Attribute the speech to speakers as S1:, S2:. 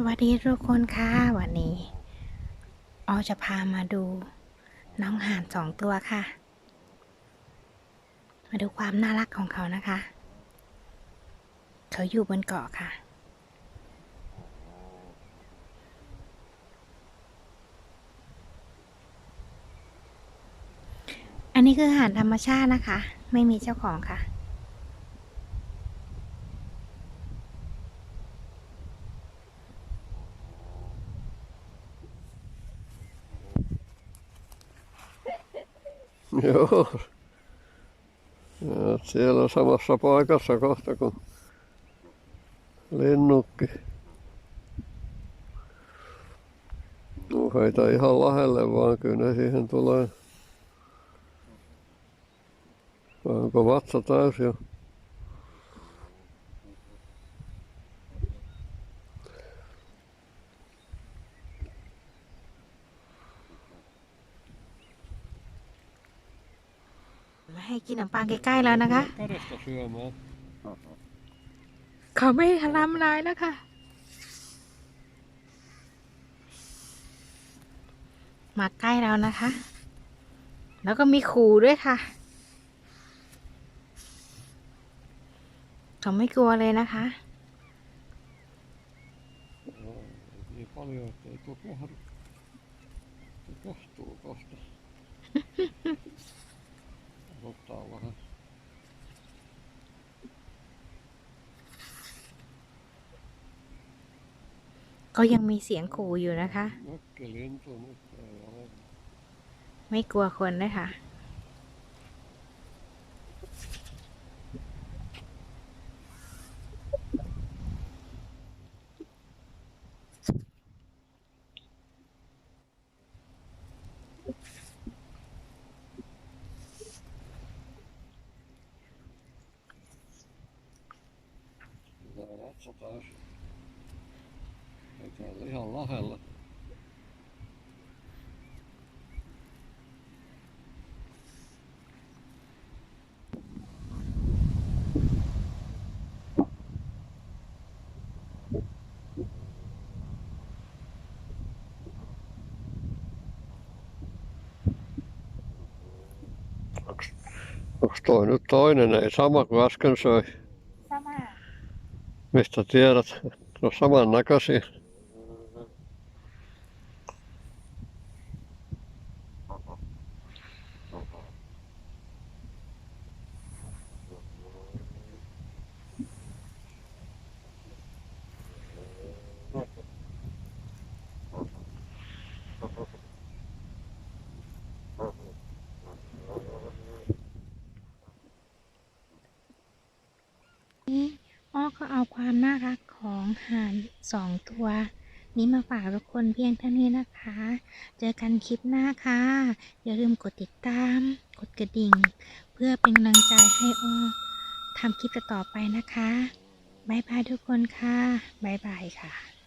S1: สวัสดีทุกคนค่ะวันนี้ออจะพามาดู น้องห่านสองตัวค่ะ มาดูความน่ารักของเขานะคะ เขาอยู่บนเกาะค่ะ อันนี้คือห่านธรรมชาตินะคะ ไม่มีเจ้าของค่ะ
S2: Joo. Ja siellä samassa paikassa kohta kuin linnukki. No heitä ihan lähelle vaan, kyllä ne siihen tulee. Onko vatsa täys jo?
S1: ให้กินขนมปังใกล้ๆแล้วนะคะเขาไม่ทำร้ายแล้วค่ะ มาใกล้แล้วนะคะ แล้วก็มีขู่ด้วยค่ะ เขาไม่กลัวเลยนะคะ
S2: Niin paljon, että ei tukahdu. Tukahtuu kohta. Ottaa
S1: ก็ยังมีเสียงขู่อยู่นะคะ ไม่กลัวคนนะคะ
S2: สบาย täällä ihan lähellä. Onks, onks toi nyt toinen, ei sama kuin äsken söi?
S1: sama
S2: Mistä tiedät? No samannäköisiä..
S1: ความน่ารักของห่านสองตัว นี้มาฝากทุกคนเพียงเท่านี้นะคะ เจอกันคลิปหน้าค่ะ อย่าลืมกดติดตาม กดกระดิ่ง เพื่อเป็นกำลังใจให้อ้อทำคลิปต่อไปนะคะบายบายทุกคนค่ะบายบายค่ะ